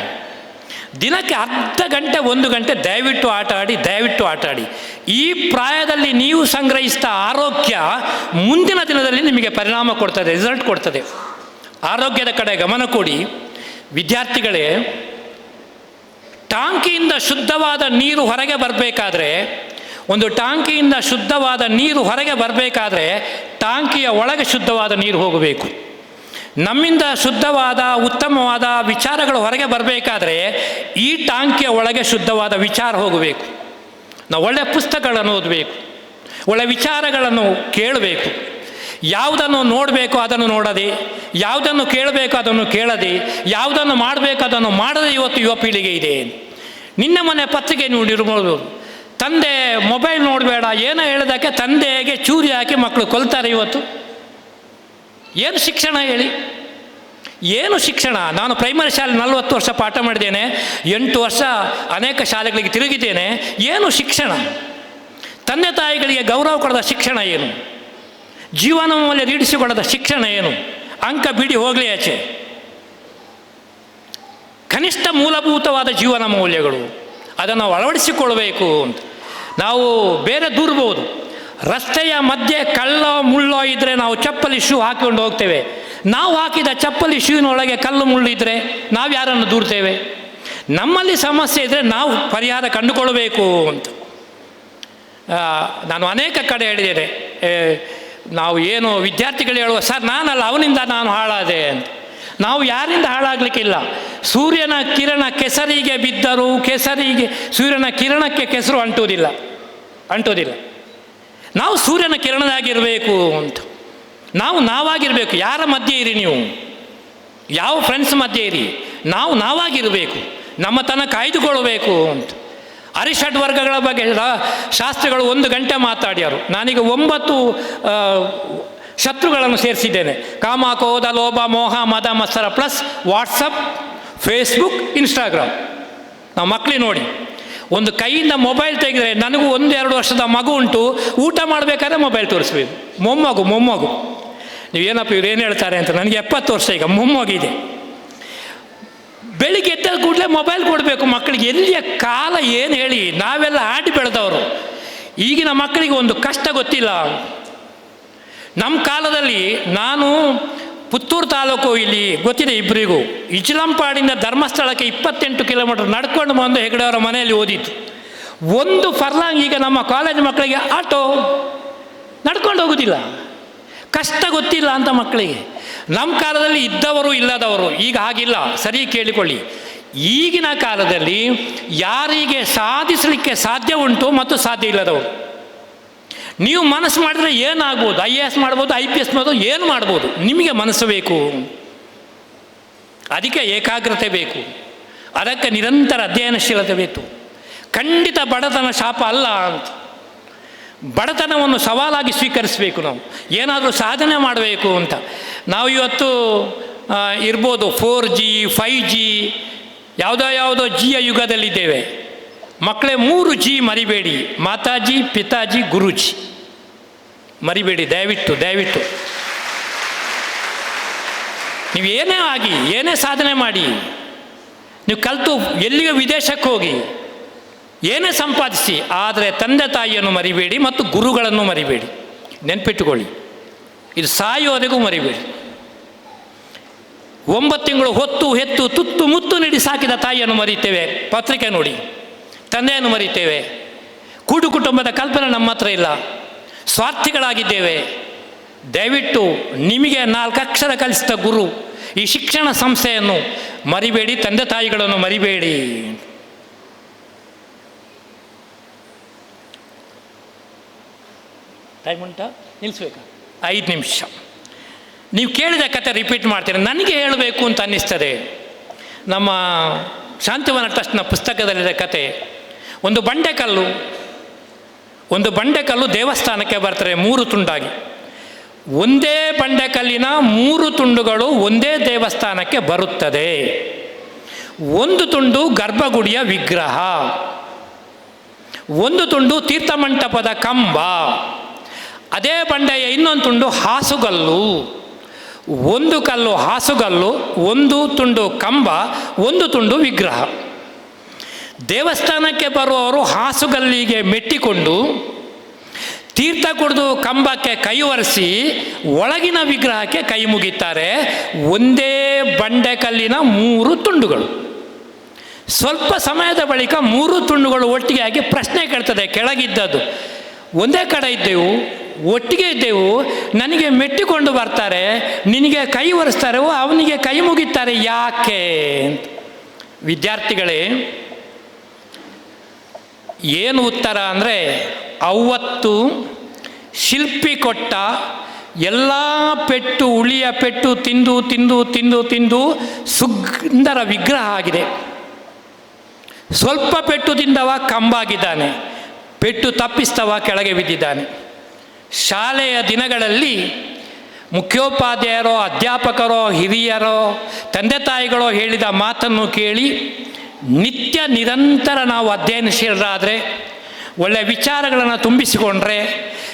S1: ದಿನಕ್ಕೆ ಅರ್ಧ ಗಂಟೆ, ಒಂದು ಗಂಟೆ ದಯವಿಟ್ಟು ಆಟ ಆಡಿ, ದಯವಿಟ್ಟು ಆಟ ಆಡಿ. ಈ ಪ್ರಾಯದಲ್ಲಿ ನೀವು ಸಂಗ್ರಹಿಸಿದ ಆರೋಗ್ಯ ಮುಂದಿನ ದಿನದಲ್ಲಿ ನಿಮಗೆ ಪರಿಣಾಮ ಕೊಡ್ತದೆ ರಿಸಲ್ಟ್ ಕೊಡ್ತದೆ. ಆರೋಗ್ಯದ ಕಡೆ ಗಮನ ಕೊಡಿ. ವಿದ್ಯಾರ್ಥಿಗಳೇ ಟಾಂಕಿಯಿಂದ ಶುದ್ಧವಾದ ನೀರು ಹೊರಗೆ ಬರಬೇಕಾದ್ರೆ, ಒಂದು ಟಾಂಕಿಯಿಂದ ಶುದ್ಧವಾದ ನೀರು ಹೊರಗೆ ಬರಬೇಕಾದ್ರೆ ಟಾಂಕಿಯ ಒಳಗೆ ಶುದ್ಧವಾದ ನೀರು ಹೋಗಬೇಕು. ನಮ್ಮಿಂದ ಶುದ್ಧವಾದ, ಉತ್ತಮವಾದ ವಿಚಾರಗಳು ಹೊರಗೆ ಬರಬೇಕಾದ್ರೆ ಈ ಟಾಂಕಿಯ ಒಳಗೆ ಶುದ್ಧವಾದ ವಿಚಾರ ಹೋಗಬೇಕು. ನಾವು ಒಳ್ಳೆಯ ಪುಸ್ತಕಗಳನ್ನು ಓದಬೇಕು ಒಳ್ಳೆಯ ವಿಚಾರಗಳನ್ನು ಕೇಳಬೇಕು. ಯಾವುದನ್ನು ನೋಡಬೇಕು ಅದನ್ನು ನೋಡದೆ, ಯಾವುದನ್ನು ಕೇಳಬೇಕು ಅದನ್ನು ಕೇಳದೆ, ಯಾವುದನ್ನು ಮಾಡಬೇಕು ಅದನ್ನು ಮಾಡದೆ ಇವತ್ತು ಯುವ ಪೀಳಿಗೆ ಇದೆ ನಿನ್ನೆ ಮನೆ ಪತ್ರಿಕೆ ನೋಡಿರ್ಬೋದು. ತಂದೆ ಮೊಬೈಲ್ ನೋಡಬೇಡ, ಏನೋ ಹೇಳಿದಕ್ಕೆ ತಂದೆಗೆ ಚೂರಿ ಹಾಕಿ ಮಕ್ಕಳು ಕೊಲ್ತಾರೆ ಇವತ್ತು. ಏನು ಶಿಕ್ಷಣ ಹೇಳಿ? ಏನು ಶಿಕ್ಷಣ? ನಾನು ಪ್ರೈಮರಿ ಶಾಲೆ ನಲವತ್ತು ವರ್ಷ ಪಾಠ ಮಾಡಿದ್ದೇನೆ, ಎಂಟು ವರ್ಷ ಅನೇಕ ಶಾಲೆಗಳಿಗೆ ತಿರುಗಿದ್ದೇನೆ, ಏನು ಶಿಕ್ಷಣ? ತಂದೆ ತಾಯಿಗಳಿಗೆ ಗೌರವ ಕೊಡದ ಶಿಕ್ಷಣ ಏನು? ಜೀವನ ಮೇಲೆ ರೀಡಿಸಿಕೊಳ್ಳದ ಶಿಕ್ಷಣ ಏನು? ಅಂಕ ಬಿಡಿ ಹೋಗಲಿ ಆಚೆ. ಕನಿಷ್ಠ ಮೂಲಭೂತವಾದ ಜೀವನ ಮೌಲ್ಯಗಳು ಅದನ್ನು ಅಳವಡಿಸಿಕೊಳ್ಬೇಕು ಅಂತ. ನಾವು ಬೇರೆ ದೂರ್ಬೋದು. ರಸ್ತೆಯ ಮಧ್ಯೆ ಕಳ್ಳ ಮುಳ್ಳೋ ಇದ್ದರೆ ನಾವು ಚಪ್ಪಲಿ ಶೂ ಹಾಕಿಕೊಂಡು ಹೋಗ್ತೇವೆ. ನಾವು ಹಾಕಿದ ಚಪ್ಪಲಿ ಶೂವಿನೊಳಗೆ ಕಲ್ಲು ಮುಳ್ಳಿದ್ರೆ ನಾವು ಯಾರನ್ನು ದೂರ್ತೇವೆ? ನಮ್ಮಲ್ಲಿ ಸಮಸ್ಯೆ ಇದ್ದರೆ ನಾವು ಪರಿಹಾರ ಕಂಡುಕೊಳ್ಬೇಕು ಅಂತ. ನಾನು ಅನೇಕ ಕಡೆ ಹೇಳಿದ್ದೇನೆ. ನಾವು ಏನು ವಿದ್ಯಾರ್ಥಿಗಳು ಹೇಳುವ, ಸರ್, ನಾನಲ್ಲ, ಅವನಿಂದ ನಾನು ಹಾಳಾದೆ ಅಂತ. ನಾವು ಯಾರಿಂದ ಹಾಳಾಗಲಿಕ್ಕಿಲ್ಲ? ಸೂರ್ಯನ ಕಿರಣ ಕೆಸರಿಗೆ ಬಿದ್ದರೂ ಕೆಸರಿಗೆ, ಸೂರ್ಯನ ಕಿರಣಕ್ಕೆ ಕೆಸರು ಅಂಟುವುದಿಲ್ಲ ಅಂಟುವುದಿಲ್ಲ. ನಾವು ಸೂರ್ಯನ ಕಿರಣದಾಗಿರಬೇಕು ಅಂತ. ನಾವು ನಾವಾಗಿರಬೇಕು. ಯಾರ ಮಧ್ಯೆ ಇರಿ ನೀವು? ಯಾವ ಫ್ರೆಂಡ್ಸ್ ಮಧ್ಯೆ ಇರಿ? ನಾವು ನಾವಾಗಿರಬೇಕು. ನಮ್ಮ ತನ ಕಾಯ್ದುಕೊಳ್ಬೇಕು ಅಂತ. ಅರಿಷಡ್ ವರ್ಗಗಳ ಬಗ್ಗೆ ಶಾಸ್ತ್ರಗಳು ಒಂದು ಗಂಟೆ ಮಾತಾಡ್ಯಾರು. ನಾನೀಗ ಒಂಬತ್ತು ಶತ್ರುಗಳನ್ನು ಸೇರಿಸಿದ್ದೇನೆ. ಕಾಮ ಕೋದ ಲೋಭ ಮೋಹ, ಮದ, ಮತ್ಸರ ಪ್ಲಸ್ ವಾಟ್ಸಪ್, ಫೇಸ್ಬುಕ್, ಇನ್ಸ್ಟಾಗ್ರಾಮ್. ನಾವು ಮಕ್ಕಳಿಗೆ ನೋಡಿ. ಒಂದು ಕೈಯಿಂದ ಮೊಬೈಲ್ ತೆಗೆದರೆ ನನಗೂ ಒಂದು, ಎರಡು ವರ್ಷದ ಮಗು ಉಂಟು. ಊಟ ಮಾಡಬೇಕಾದ್ರೆ ಮೊಬೈಲ್ ತೋರಿಸ್ಬೇಕು. ಮೊಮ್ಮಗು ಮೊಮ್ಮಗು. ನೀವು ಏನಪ್ಪ ಇವ್ರು ಏನು ಹೇಳ್ತಾರೆ ಅಂತ ನನಗೆ ಎಪ್ಪತ್ತು ವರ್ಷ ಈಗ ಮೊಮ್ಮಗಿದೆ ಬೆಳಿಗ್ಗೆ ಎದ್ದ ಕೂಡಲೇ ಮೊಬೈಲ್ ಕೊಡಬೇಕು ಮಕ್ಕಳಿಗೆ. ಎಲ್ಲಿಯ ಕಾಲ ಏನು ಹೇಳಿ. ನಾವೆಲ್ಲ ಆಡಿ ಬೆಳೆದವರು. ಈಗಿನ ಮಕ್ಕಳಿಗೆ ಒಂದು ಕಷ್ಟ ಗೊತ್ತಿಲ್ಲ. ನಮ್ಮ ಕಾಲದಲ್ಲಿ ನಾನು ಪುತ್ತೂರು ತಾಲೂಕು ಇಲ್ಲಿ ಗೊತ್ತಿದೆ ಇಬ್ಬರಿಗೂ ಇಚ್ಲಂಪಾಡಿಂದ ಧರ್ಮಸ್ಥಳಕ್ಕೆ ಇಪ್ಪತ್ತೆಂಟು ಕಿಲೋಮೀಟರ್ ನಡ್ಕೊಂಡು ಬಂದು ಹೆಗಡೆಯವರ ಮನೆಯಲ್ಲಿ ಓದಿತ್ತು ಒಂದು ಫರ್ಲಾಂಗ್ ಈಗ ನಮ್ಮ ಕಾಲೇಜ್ ಮಕ್ಕಳಿಗೆ ಆಟೋ ನಡ್ಕೊಂಡು ಹೋಗೋದಿಲ್ಲ. ಕಷ್ಟ ಗೊತ್ತಿಲ್ಲ ಅಂತ ಮಕ್ಕಳಿಗೆ. ನಮ್ಮ ಕಾಲದಲ್ಲಿ ಇದ್ದವರು ಇಲ್ಲದವರು ಈಗ ಹಾಗಿಲ್ಲ. ಸರಿ ಕೇಳಿಕೊಳ್ಳಿ. ಈಗಿನ ಕಾಲದಲ್ಲಿ ಯಾರಿಗೆ ಸಾಧಿಸಲಿಕ್ಕೆ ಸಾಧ್ಯ ಉಂಟು ಮತ್ತು ಸಾಧ್ಯ ಇಲ್ಲದವರು? ನೀವು ಮನಸ್ಸು ಮಾಡಿದ್ರೆ ಏನಾಗ್ಬೋದು? ಐ ಎ ಎಸ್ ಮಾಡ್ಬೋದು ಐ ಪಿ ಎಸ್ ಮಾಡ್ಬೋದು, ಏನು ಮಾಡ್ಬೋದು? ನಿಮಗೆ ಮನಸ್ಸು ಬೇಕು. ಅದಕ್ಕೆ ಏಕಾಗ್ರತೆ ಬೇಕು. ಅದಕ್ಕೆ ನಿರಂತರ ಅಧ್ಯಯನಶೀಲತೆ ಬೇಕು. ಖಂಡಿತ ಬಡತನ ಶಾಪ ಅಲ್ಲ ಅಂತ. ಬಡತನವನ್ನು ಸವಾಲಾಗಿ ಸ್ವೀಕರಿಸಬೇಕು ನಾವು. ಏನಾದರೂ ಸಾಧನೆ ಮಾಡಬೇಕು ಅಂತ. ನಾವು ಇವತ್ತು ಇರ್ಬೋದು ಫೋರ್ ಜಿ ಫೈ ಜಿ ಯಾವುದೋ ಯಾವುದೋ ಜಿಯ ಯುಗದಲ್ಲಿದ್ದೇವೆ. ಮಕ್ಕಳೇ ಮೂರು ಜಿ ಮರಿಬೇಡಿ, ಮಾತಾಜಿ, ಪಿತಾಜಿ, ಗುರುಜಿ. ಮರಿಬೇಡಿ, ದಯವಿಟ್ಟು ದಯವಿಟ್ಟು. ನೀವು ಏನೇ ಆಗಿ, ಏನೇ ಸಾಧನೆ ಮಾಡಿ, ನೀವು ಕಲಿತು ಎಲ್ಲಿಗೆ ವಿದೇಶಕ್ಕೆ ಹೋಗಿ, ಏನೇ ಸಂಪಾದಿಸಿ, ಆದರೆ ತಂದೆ ತಾಯಿಯನ್ನು ಮರಿಬೇಡಿ ಮತ್ತು ಗುರುಗಳನ್ನು ಮರಿಬೇಡಿ. ನೆನ್ಪಿಟ್ಟುಕೊಳ್ಳಿ. ಇದು ಸಾಯೋದಿಗೂ ಮರಿಬೇಡಿ. ಒಂಬತ್ತು ತಿಂಗಳು ಹೊತ್ತು, ಹೆತ್ತು, ತುತ್ತು, ಮುತ್ತು ನೀಡಿ ಸಾಕಿದ ತಾಯಿಯನ್ನು ಮರೀತೇವೆ ಪತ್ರಿಕೆ ನೋಡಿ. ತಂದೆಯನ್ನು ಮರಿತೇವೆ ಕೂಡು ಕುಟುಂಬದ ಕಲ್ಪನೆ ನಮ್ಮ ಹತ್ರ ಇಲ್ಲ. ಸ್ವಾರ್ಥಿಗಳಾಗಿದ್ದೇವೆ. ದಯವಿಟ್ಟು ನಿಮಗೆ ನಾಲ್ಕು ಅಕ್ಷರ ಕಲಿಸಿದ ಗುರು, ಈ ಶಿಕ್ಷಣ ಸಂಸ್ಥೆಯನ್ನು ಮರಿಬೇಡಿ, ತಂದೆ ತಾಯಿಗಳನ್ನು ಮರಿಬೇಡಿ. ಟೈಮ್ ಉಂಟಾ? ನಿಲ್ಲಿಸ್ಬೇಕಾ ಐದು ನಿಮಿಷ. ನೀವು ಕೇಳಿದ ಕತೆ ರಿಪೀಟ್ ಮಾಡ್ತೀರಿ ನನಗೆ ಹೇಳಬೇಕು ಅಂತ ಅನ್ನಿಸ್ತದೆ. ನಮ್ಮ ಶಾಂತಿವನ ಟ್ರಸ್ಟ್ನ ಪುಸ್ತಕದಲ್ಲಿದೆ ಕತೆ. ಒಂದು ಬಂಡೆಕಲ್ಲು ಒಂದು ಬಂಡೆಕಲ್ಲು ದೇವಸ್ಥಾನಕ್ಕೆ ಬರ್ತಾರೆ ಮೂರು ತುಂಡಾಗಿ. ಒಂದೇ ಬಂಡೆಕಲ್ಲಿನ ಮೂರು ತುಂಡುಗಳು ಒಂದೇ ದೇವಸ್ಥಾನಕ್ಕೆ ಬರುತ್ತದೆ. ಒಂದು ತುಂಡು ಗರ್ಭಗುಡಿಯ ವಿಗ್ರಹ, ಒಂದು ತುಂಡು ತೀರ್ಥಮಂಟಪದ ಕಂಬ, ಅದೇ ಬಂಡೆಯ ಇನ್ನೊಂದು ತುಂಡು ಹಾಸುಗಲ್ಲು, ಒಂದು ಕಲ್ಲು ಹಾಸುಗಲ್ಲು, ಒಂದು ತುಂಡು ಕಂಬ, ಒಂದು ತುಂಡು ವಿಗ್ರಹ. ದೇವಸ್ಥಾನಕ್ಕೆ ಬರುವವರು ಹಾಸುಗಲ್ಲಿಗೆ ಮೆಟ್ಟಿಕೊಂಡು ತೀರ್ಥ ಕುಡಿದು ಕಂಬಕ್ಕೆ ಕೈ ಒರೆಸಿ ಒಳಗಿನ ವಿಗ್ರಹಕ್ಕೆ ಕೈ ಮುಗಿತಾರೆ. ಒಂದೇ ಬಂಡೆಕಲ್ಲಿನ ಮೂರು ತುಂಡುಗಳು. ಸ್ವಲ್ಪ ಸಮಯದ ಬಳಿಕ ಮೂರು ತುಂಡುಗಳು ಒಟ್ಟಿಗೆ ಆಗಿ ಪ್ರಶ್ನೆ ಕೇಳ್ತದೆ, ಕೆಳಗಿದ್ದದ್ದು. ಒಂದೇ ಕಡೆ ಇದ್ದೆವು, ಒಟ್ಟಿಗೆ ಇದ್ದೆವು, ನನಗೆ ಮೆಟ್ಟಿಕೊಂಡು ಬರ್ತಾರೆ, ನಿನಗೆ ಕೈ ಒರೆಸ್ತಾರೆ ಅವನಿಗೆ ಕೈ ಮುಗಿತಾರೆ, ಯಾಕೆ ವಿದ್ಯಾರ್ಥಿಗಳೇ ಏನು ಉತ್ತರ ಅಂದರೆ ಅವತ್ತು ಶಿಲ್ಪಿ ಕೊಟ್ಟ ಎಲ್ಲ ಪೆಟ್ಟು ಉಳಿಯ ಪೆಟ್ಟು ತಿಂದು ತಿಂದು ತಿಂದು ತಿಂದು ಸುಂದರ ವಿಗ್ರಹ ಆಗಿದೆ. ಸ್ವಲ್ಪ ಪೆಟ್ಟು ತಿಂದವ ಕಂಬಾಗಿದ್ದಾನೆ, ಪೆಟ್ಟು ತಪ್ಪಿಸ್ತವ ಕೆಳಗೆ ಬಿದ್ದಿದ್ದಾನೆ. ಶಾಲೆಯ ದಿನಗಳಲ್ಲಿ ಮುಖ್ಯೋಪಾಧ್ಯಾಯರೋ, ಅಧ್ಯಾಪಕರೋ, ಹಿರಿಯರೋ, ತಂದೆ ತಾಯಿಗಳೋ ಹೇಳಿದ ಮಾತನ್ನು ಕೇಳಿ ನಿತ್ಯ ನಿರಂತರ ನಾವು ಅಧ್ಯಯನಶೀಲರಾದರೆ ಒಳ್ಳೆಯ ವಿಚಾರಗಳನ್ನು ತುಂಬಿಸಿಕೊಂಡ್ರೆ,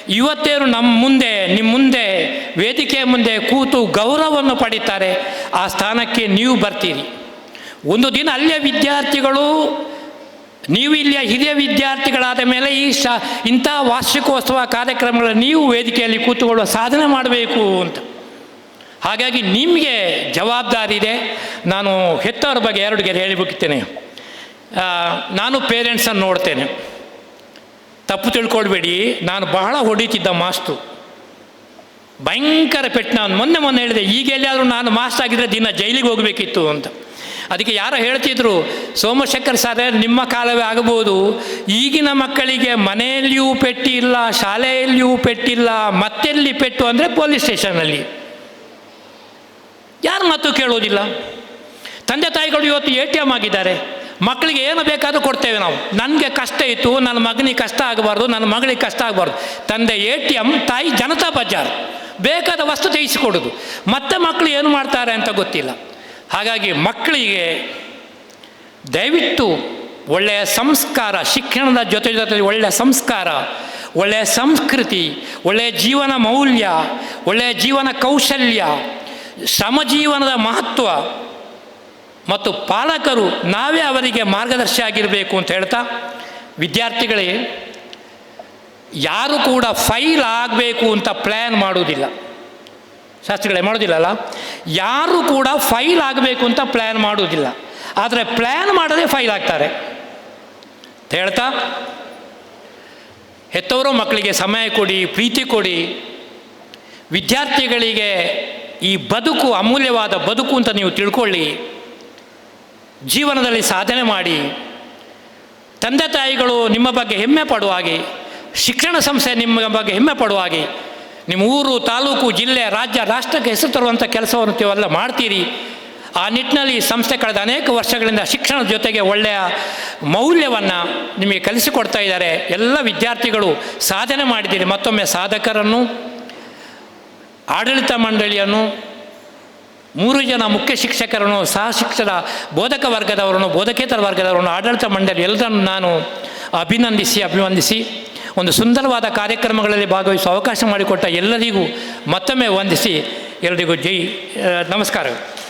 S1: ಇವತ್ತೇನು ನಮ್ಮ ಮುಂದೆ, ನಿಮ್ಮ ಮುಂದೆ, ವೇದಿಕೆಯ ಮುಂದೆ ಕೂತು ಗೌರವವನ್ನು ಪಡೀತಾರೆ, ಆ ಸ್ಥಾನಕ್ಕೆ ನೀವು ಬರ್ತೀರಿ. ಒಂದು ದಿನ ಅಲ್ಲಿಯ ವಿದ್ಯಾರ್ಥಿಗಳು, ನೀವು ಇಲ್ಲಿಯ ಹಿರಿಯ ವಿದ್ಯಾರ್ಥಿಗಳಾದ ಮೇಲೆ ಈ ಶಾ, ಇಂಥ ವಾರ್ಷಿಕೋತ್ಸವ ಕಾರ್ಯಕ್ರಮಗಳ ನೀವು ವೇದಿಕೆಯಲ್ಲಿ ಕೂತುಕೊಳ್ಳುವ ಸಾಧನೆ ಮಾಡಬೇಕು ಅಂತ. ಹಾಗಾಗಿ ನಿಮಗೆ ಜವಾಬ್ದಾರಿ ಇದೆ. ನಾನು ಹೆತ್ತವರ ಬಗ್ಗೆ ಎರಡು ಗೆರೆ ಹೇಳಿಬಿಡ್ತೇನೆ ನಾನು ಪೇರೆಂಟ್ಸನ್ನು ನೋಡ್ತೇನೆ. ತಪ್ಪು ತಿಳ್ಕೊಳ್ಬೇಡಿ. ನಾನು ಬಹಳ ಹೊಡಿತಿದ್ದ ಮಾಸ್ತು. ಭಯಂಕರ ಪೆಟ್ಟು ನಾನು ಮೊನ್ನೆ ಮೊನ್ನೆ ಹೇಳಿದೆ, ಈಗ ಎಲ್ಲಿಯಾದರೂ ನಾನು ಮಾಸ್ಟ್ ಆಗಿದ್ದರೆ ದಿನ ಜೈಲಿಗೆ ಹೋಗಬೇಕಿತ್ತು ಅಂತ. ಅದಕ್ಕೆ ಯಾರೋ ಹೇಳ್ತಿದ್ರು, ಸೋಮಶೇಖರ್ ಸರ್, ನಿಮ್ಮ ಕಾಲವೇ ಆಗಬಹುದು. ಈಗಿನ ಮಕ್ಕಳಿಗೆ ಮನೆಯಲ್ಲಿಯೂ ಪೆಟ್ಟಿಲ್ಲ, ಶಾಲೆಯಲ್ಲಿಯೂ ಪೆಟ್ಟಿಲ್ಲ, ಮತ್ತೆಲ್ಲಿ ಪೆಟ್ಟು ಅಂದರೆ ಪೊಲೀಸ್ ಸ್ಟೇಷನಲ್ಲಿ ಯಾರು ಮಾತು ಕೇಳೋದಿಲ್ಲ ತಂದೆ ತಾಯಿಗಳು ಇವತ್ತು ಎ ಟಿ ಎಂ ಆಗಿದ್ದಾರೆ. ಮಕ್ಕಳಿಗೆ ಏನು ಬೇಕಾದರೂ ಕೊಡ್ತೇವೆ ನಾವು. ನನಗೆ ಕಷ್ಟ ಇತ್ತು ನನ್ನ ಮಗನಿಗೆ ಕಷ್ಟ ಆಗಬಾರ್ದು ನನ್ನ ಮಗಳಿಗೆ ಕಷ್ಟ ಆಗಬಾರ್ದು. ತಂದೆ ಎ ಟಿ ಎಂ ತಾಯಿ ಜನತಾ ಬಜಾರ್. ಬೇಕಾದ ವಸ್ತು ತೆಗೆಸಿಕೊಡೋದು. ಮತ್ತೆ ಮಕ್ಕಳು ಏನು ಮಾಡ್ತಾರೆ ಅಂತ ಗೊತ್ತಿಲ್ಲ. ಹಾಗಾಗಿ ಮಕ್ಕಳಿಗೆ ದಯವಿಟ್ಟು ಒಳ್ಳೆಯ ಸಂಸ್ಕಾರ, ಶಿಕ್ಷಣದ ಜೊತೆ ಜೊತೆ ಒಳ್ಳೆಯ ಸಂಸ್ಕಾರ, ಒಳ್ಳೆಯ ಸಂಸ್ಕೃತಿ, ಒಳ್ಳೆಯ ಜೀವನ ಮೌಲ್ಯ, ಒಳ್ಳೆಯ ಜೀವನ ಕೌಶಲ್ಯ ಶ್ರಮಜೀವನದ ಮಹತ್ವ ಮತ್ತು ಪಾಲಕರು ನಾವೇ ಅವರಿಗೆ ಮಾರ್ಗದರ್ಶಿ ಆಗಿರಬೇಕು ಅಂತ ಹೇಳ್ತಾ, ವಿದ್ಯಾರ್ಥಿಗಳೇ, ಯಾರು ಕೂಡ ಫೈಲ್ ಆಗಬೇಕು ಅಂತ ಪ್ಲ್ಯಾನ್ ಮಾಡುವುದಿಲ್ಲ. ಶಾಸ್ತ್ರಿಗಳೇ ಮಾಡೋದಿಲ್ಲಲ್ಲ ಯಾರು ಕೂಡ ಫೈಲ್ ಆಗಬೇಕು ಅಂತ ಪ್ಲ್ಯಾನ್ ಮಾಡುವುದಿಲ್ಲ. ಆದರೆ ಪ್ಲ್ಯಾನ್ ಮಾಡದೆ ಫೈಲ್ ಆಗ್ತಾರೆ. ಹೇಳ್ತಾ, ಹೆತ್ತವರು ಮಕ್ಕಳಿಗೆ ಸಮಯ ಕೊಡಿ, ಪ್ರೀತಿ ಕೊಡಿ, ವಿದ್ಯಾರ್ಥಿಗಳಿಗೆ ಈ ಬದುಕು ಅಮೂಲ್ಯವಾದ ಬದುಕು ಅಂತ ನೀವು ತಿಳ್ಕೊಳ್ಳಿ. ಜೀವನದಲ್ಲಿ ಸಾಧನೆ ಮಾಡಿ. ತಂದೆ ತಾಯಿಗಳು ನಿಮ್ಮ ಬಗ್ಗೆ ಹೆಮ್ಮೆ ಪಡುವ ಹಾಗೆ, ಶಿಕ್ಷಣ ಸಂಸ್ಥೆ ನಿಮ್ಮ ಬಗ್ಗೆ ಹೆಮ್ಮೆ ಪಡುವ ಹಾಗೆ, ನಿಮ್ಮ ಊರು, ತಾಲೂಕು, ಜಿಲ್ಲೆ, ರಾಜ್ಯ, ರಾಷ್ಟ್ರಕ್ಕೆ ಹೆಸರು ತರುವಂಥ ಕೆಲಸವನ್ನು ನೀವೆಲ್ಲ ಮಾಡ್ತೀರಿ. ಆ ನಿಟ್ಟಿನಲ್ಲಿ ಈ ಸಂಸ್ಥೆ ಕಳೆದ ಅನೇಕ ವರ್ಷಗಳಿಂದ ಶಿಕ್ಷಣದ ಜೊತೆಗೆ ಒಳ್ಳೆಯ ಮೌಲ್ಯವನ್ನು ನಿಮಗೆ ಕಲಿಸಿಕೊಡ್ತಾ ಇದ್ದಾರೆ. ಎಲ್ಲ ವಿದ್ಯಾರ್ಥಿಗಳು ಸಾಧನೆ ಮಾಡಿದ್ದೀರಿ. ಮತ್ತೊಮ್ಮೆ ಸಾಧಕರನ್ನು ಆಡಳಿತ ಮಂಡಳಿಯನ್ನು ಮೂರು ಜನ ಮುಖ್ಯ ಶಿಕ್ಷಕರನ್ನು ಸಹ ಶಿಕ್ಷಕರ ಬೋಧಕ ವರ್ಗದವರನ್ನು ಬೋಧಕೇತರ ವರ್ಗದವರನ್ನು ಆಡಳಿತ ಮಂಡಳಿ ಎಲ್ಲರನ್ನು ನಾನು ಅಭಿನಂದಿಸಿ ಅಭಿವಂದಿಸಿ ಒಂದು ಸುಂದರವಾದ ಕಾರ್ಯಕ್ರಮಗಳಲ್ಲಿ ಭಾಗವಹಿಸುವ ಅವಕಾಶ ಮಾಡಿಕೊಟ್ಟ ಎಲ್ಲರಿಗೂ ಮತ್ತೊಮ್ಮೆ ವಂದಿಸಿ, ಎಲ್ಲರಿಗೂ ಜೈ ನಮಸ್ಕಾರಗಳು